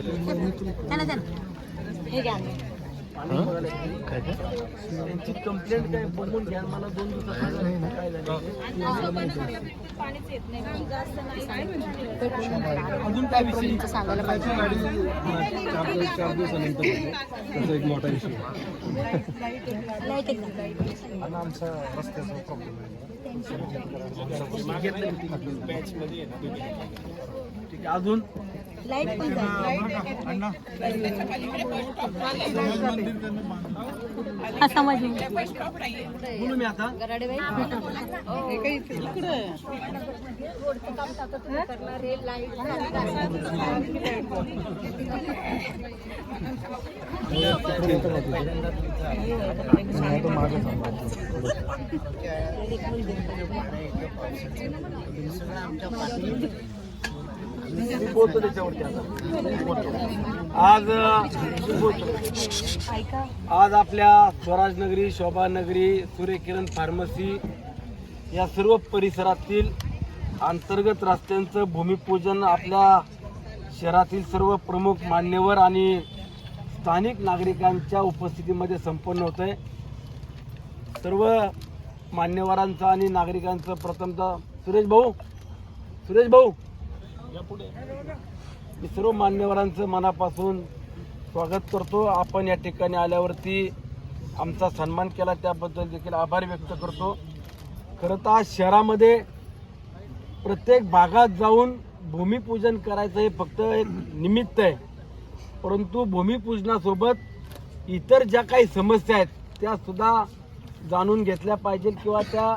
त्यांना हे घ्या. कंप्लेंट काय बघून घ्या मला दोन अजून काय सांगायला पाहिजे चार दिवसानंतर त्याचा एक मोठा आमचा रस्त्याचा प्रॉब्लेम आहे अजून लाइट पण जाईल हा समजली बोलू मी आता. मी बोलतो त्याच्यावरती आता बोलतो. आज बोलतो. आज आपल्या स्वराजनगरी शोभानगरी सूर्यकिरण फार्मसी या सर्व परिसरातील अंतर्गत रस्त्यांचं भूमिपूजन आपल्या शहरातील सर्व प्रमुख मान्यवर आणि स्थानिक नागरिकांच्या उपस्थितीमध्ये संपन्न होत आहे सर्व मान्यवरांचं आणि नागरिकांचं प्रथमतः सुरेश भाऊ सुरेश भाऊ मी सर्व मान्यवरांचं मनापासून स्वागत करतो. आपण या ठिकाणी आल्यावरती आमचा सन्मान केला. त्याबद्दल देखील आभार व्यक्त करतो. खरं तर आज शहरामध्ये प्रत्येक भागात जाऊन भूमिपूजन करायचं हे फक्त एक निमित्त आहे. परंतु भूमिपूजनासोबत इतर ज्या काही समस्या आहेत त्यासुद्धा जाणून घेतल्या पाहिजेत किंवा त्या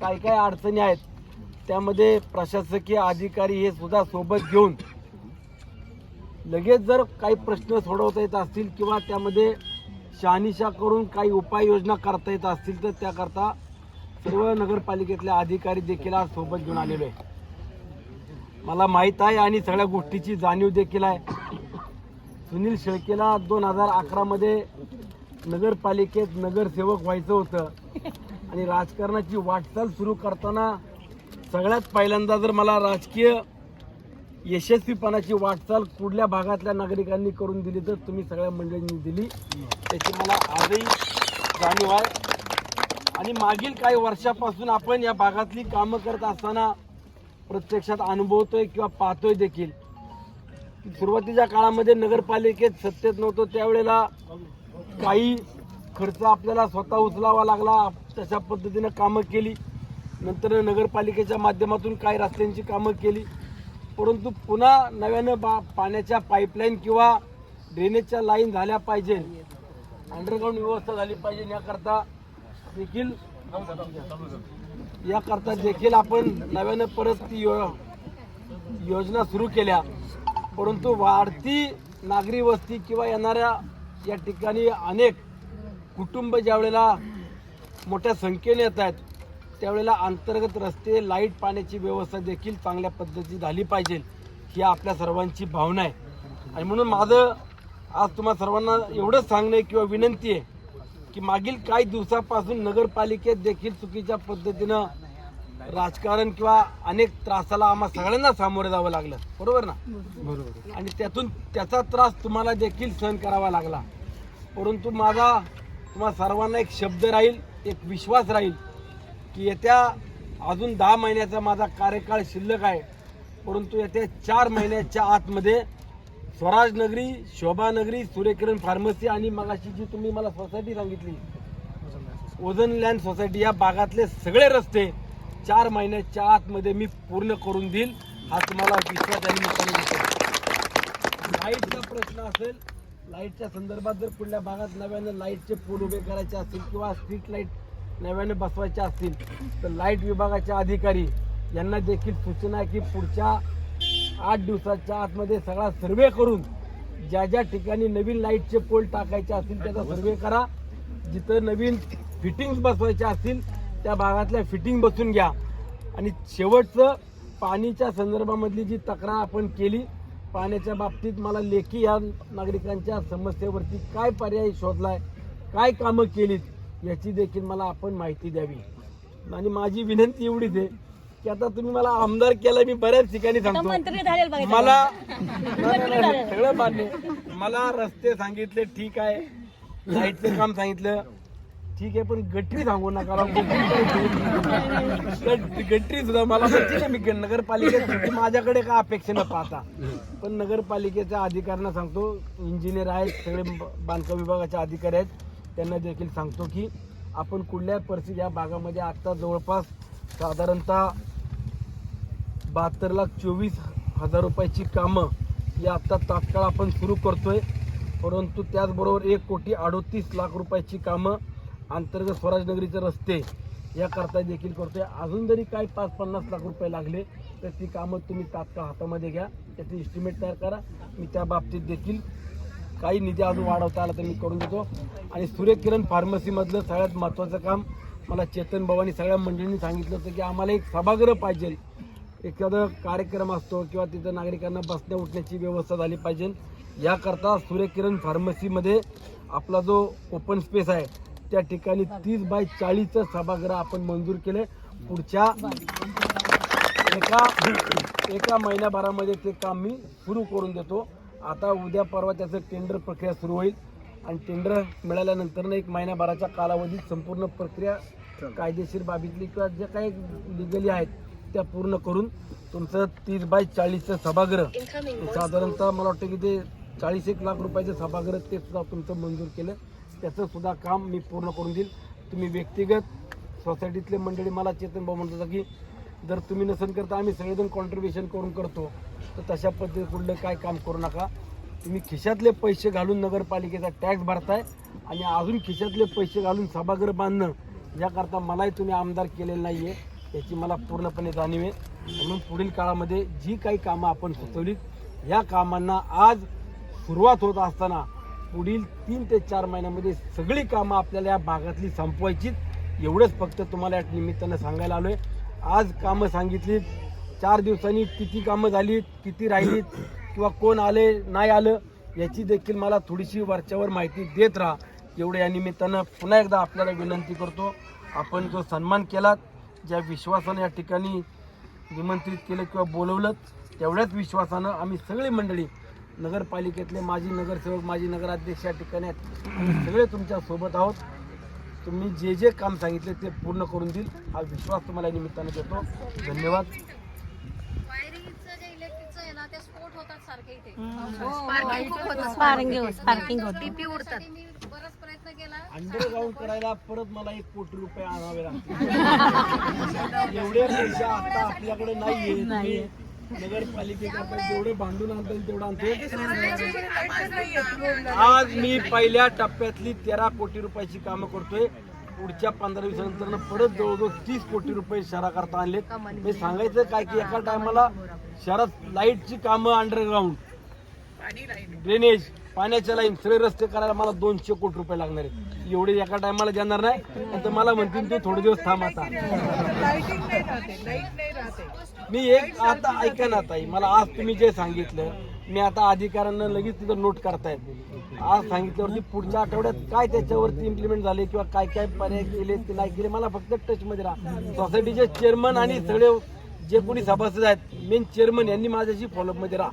काय काय अडचणी आहेत त्यामध्ये प्रशासकीय अधिकारी हे सुद्धा सोबत घेऊन लगेच जर काही प्रश्न सोडवता येत असतील किंवा त्यामध्ये शहानिशा करून काही उपाययोजना करता येत असतील तर त्याकरता सर्व नगरपालिकेतले अधिकारी देखील आज सोबत घेऊन आलेलो आहे मला माहीत आहे आणि सगळ्या गोष्टीची जाणीव देखील आहे. सुनील शेळकेला दोन हजार अकरामध्ये नगरपालिकेत नगरसेवक व्हायचं होतं आणि राजकारणाची वाटचाल सुरू करताना सगळ्यात पहिल्यांदा जर मला राजकीय यशस्वीपणाची वाटचाल कुठल्या भागातल्या नागरिकांनी करून दिली तर तुम्ही सगळ्या मंडळींनी दिली. त्याची मला आजही जाणीव आहे. आणि मागील काही वर्षापासून आपण या भागातली कामं करत असताना प्रत्यक्षात अनुभवतोय किंवा पाहतोय देखील. सुरुवातीच्या काळामध्ये नगरपालिकेत सत्तेत नव्हतो त्यावेळेला काही खर्च आपल्याला स्वतः उचलावा लागला. तशा पद्धतीनं कामं केली. नंतर नगरपालिकेच्या माध्यमातून काही रस्त्यांची कामं केली. परंतु पुन्हा नव्यानं बा पाण्याच्या पाईपलाईन किंवा ड्रेनेजच्या लाईन झाल्या पाहिजे. अंडरग्राऊंड व्यवस्था झाली पाहिजे. याकरता देखील याकरता देखील आपण नव्यानं परत ती यो योजना सुरू केल्या. परंतु वाढती नागरी वस्ती किंवा येणाऱ्या या ठिकाणी अनेक कुटुंब ज्या वेळेला मोठ्या संख्येने येत आहेत त्यावेळेला अंतर्गत रस्ते लाइट पाण्याची व्यवस्था देखील चांगल्या पद्धतीची झाली पाहिजे ही आपल्या सर्वांची भावना आहे. आणि म्हणून माझं आज तुम्हा सर्वांना एवढंच सांगणं आहे किंवा विनंती आहे की मागील काही दिवसापासून नगरपालिकेत देखील चुकीच्या पद्धतीनं राजकारण किंवा अनेक त्रासाला आम्हा सगळ्यांना सामोरे जावं लागलं. बरोबर ना? बरोबर. आणि त्यातून त्याचा त्रास तुम्हाला देखील सहन करावा लागला. परंतु माझा तुम्हा सर्वांना एक शब्द राहील एक विश्वास राहील की येत्या अजून दहा महिन्याचा माझा कार्यकाळ शिल्लक आहे. परंतु येत्या चार महिन्याच्या आतमध्ये स्वराजनगरी शोभानगरी सूर्यकिरण फार्मसी आणि मगाशी जी तुम्ही मला सोसायटी सांगितली ओझन लँड सोसायटी या भागातले सगळे रस्ते चार महिन्याच्या आतमध्ये मी पूर्ण करून देईल हा तुम्हाला विश्वास मी लाईटचा प्रश्न असेल लाईटच्या संदर्भात जर कुठल्या भागात नव्यानं लाईटचे पूल उभे करायचे असतील किंवा स्ट्रीट लाइट नव्यानं बसवायचे असतील तर लाइट विभागाचे अधिकारी यांना देखील सूचना आहे की पुढच्या आठ दिवसाच्या आतमध्ये सगळा सर्वे करून ज्या ज्या ठिकाणी नवीन लाईटचे पोल टाकायचे असतील त्याचा सर्वे करा. जिथं नवीन फिटिंग्स बसवायच्या असतील त्या भागातल्या फिटिंग बसून घ्या. आणि शेवटचं पाणीच्या संदर्भामधली जी तक्रार आपण केली पाण्याच्या बाबतीत मला लेखी या नागरिकांच्या समस्येवरती काय पर्याय शोधलाय काय कामं केलीत याची देखील मला आपण माहिती द्यावी. आणि माझी विनंती एवढीच आहे की आता तुम्ही मला आमदार केला मी बऱ्याच ठिकाणी सांगतो. मला सगळं मान्य मला रस्ते सांगितले ठीक आहे. लाईटचं काम सांगितलं. ठीक आहे पण गटरी सांगू नका गटरी सुद्धा मला ठीक आहे मी नगरपालिकेत माझ्याकडे काय अपेक्षा न पाहता. पण नगरपालिकेच्या अधिकाऱ्यांना सांगतो इंजिनियर आहेत सगळे बांधकाम विभागाचे अधिकारी आहेत. त्यांना देखील सांगतो की आपण कुठल्या परिस्थिती या भागामध्ये आत्ता जवळपास साधारणतः बहात्तर लाख चोवीस हजार रुपयाची कामं ही आत्ता तात्काळ आपण सुरू करतो आहे परंतु त्याचबरोबर एक कोटी अडोतीस लाख रुपयाची कामं अंतर्गत स्वराजनगरीचे रस्ते याकरता देखील करतोय. अजून जरी काही पाच पन्नास लाख रुपये लागले तर ती कामं तुम्ही तात्काळ हातामध्ये घ्या. त्याचे इस्टिमेट तयार करा. मी त्या बाबतीत देखील काही निधी अजून वाढवता आला तर मी करून देतो. आणि सूर्यकिरण फार्मसीमधलं सगळ्यात महत्त्वाचं काम मला चेतन भवानी सगळ्या मंडळींनी सांगितलं होतं की आम्हाला एक सभागृह पाहिजे. एखादा कार्यक्रम असतो किंवा तिथं नागरिकांना बसण्या उठण्याची व्यवस्था झाली पाहिजे. याकरता सूर्यकिरण फार्मसीमध्ये आपला जो ओपन स्पेस आहे त्या ठिकाणी तीस बाय चाळीसचं सभागृह आपण मंजूर केले पुढच्या एका एका महिन्याभरामध्ये ते काम मी सुरू करून देतो. आता उद्या परवा त्याचं टेंडर प्रक्रिया सुरू होईल. आणि टेंडर मिळाल्यानंतर एक महिन्याभराच्या कालावधीत संपूर्ण प्रक्रिया कायदेशीर बाबीतली किंवा ज्या काही लिगली आहेत त्या पूर्ण करून तुमचं तीस बाय चाळीसचं सभागृह साधारणतः मला वाटतं की ते चाळीस एक लाख रुपयाचं सभागृह ते सुद्धा तुमचं मंजूर केलं. त्याचं सुद्धा काम मी पूर्ण करून देईल. तुम्ही व्यक्तिगत सोसायटीतले मंडळी मला चेतन भाऊ म्हणत होता की जर तुम्ही नसन करता आम्ही सगळेजण कॉन्ट्रीब्युशन करून करतो. तर तशा पद्धती कुठलं काय काम करू नका. तुम्ही खिशातले पैसे घालून नगरपालिकेचा टॅक्स भरताय आणि अजून खिशातले पैसे घालून सभागृह बांधणं याकरता मलाही तुम्ही आमदार केलेलं नाही आहे याची मला पूर्णपणे जाणीव आहे. म्हणून पुढील काळामध्ये जी काही कामं आपण सुचवलीत या कामांना आज सुरुवात होत असताना पुढील तीन ते चार महिन्यामध्ये सगळी कामं आपल्याला या भागातली संपवायचीच एवढंच फक्त तुम्हाला या निमित्तानं सांगायला आलो आहे आज कामं सांगितलीत. चार दिवसांनी किती कामं झालीत किती राहिलीत किंवा कोण आले नाही आलं याची देखील मला थोडीशी वरच्यावर माहिती देत राहा. एवढं या निमित्तानं पुन्हा एकदा आपल्याला विनंती करतो. आपण जो सन्मान केलात ज्या विश्वासानं या ठिकाणी निमंत्रित केलं किंवा बोलवलं तेवढ्याच विश्वासानं आम्ही सगळी मंडळी नगरपालिकेतले माजी नगरसेवक माजी नगराध्यक्ष या ठिकाणी आहेत. सगळे तुमच्यासोबत आहोत. तुम्ही जे जे काम सांगितले ते पूर्ण करून देईल. हा विश्वास तुम्हाला या निमित्तानं देतो. धन्यवाद. वायरिंगचं जे इलेक्ट्रिकचं आहे ना ते स्फोट होतात सारखे इथे. स्पार्किंग स्पार्किंग होत टीपी उडतात मी बराच प्रयत्न केला. अंडरग्राऊंड करायला परत मला एक कोटी रुपये आणावे लागतील. एवढे पैसे आता आपल्याकडे नाहीये. तुम्ही नगरपालिकेकडे जेवढे भांडून आणता येईल तेवढं आणतो आज मी पहिल्या टप्प्यातली तेरा कोटी रुपयाची कामं करतोय. पुढच्या पंधरा दिवसानंतर परत जवळजवळ तीस कोटी रुपये शहराकरता आणलेत. हे सांगायचं काय की एका टायमाला शहरात लाईटची कामं अंडरग्राऊंड ड्रेनेज पाण्याच्या लाईन सगळे रस्ते करायला मला दोनशे कोटी रुपये लागणार आहेत. एवढे एका टायमाला जाणार नाही. तर मला म्हणतील ते थोडे दिवस थांब आता. मी एक आता ऐका ना ताई मला आज तुम्ही जे सांगितलं मी आता अधिकाऱ्यांना लगेच तिथं नोट करतायत. आज सांगितल्यावरती पुढच्या आठवड्यात काय त्याच्यावरती इम्प्लिमेंट झाले किंवा काय काय पर्याय केले ते नाही केले मला फक्त टच मध्ये राहा. सोसायटीचे चेअरमन आणि सगळे जे कोणी सभासद आहेत मेन चेअरमन यांनी माझ्याशी फॉलोअपमध्ये राहा.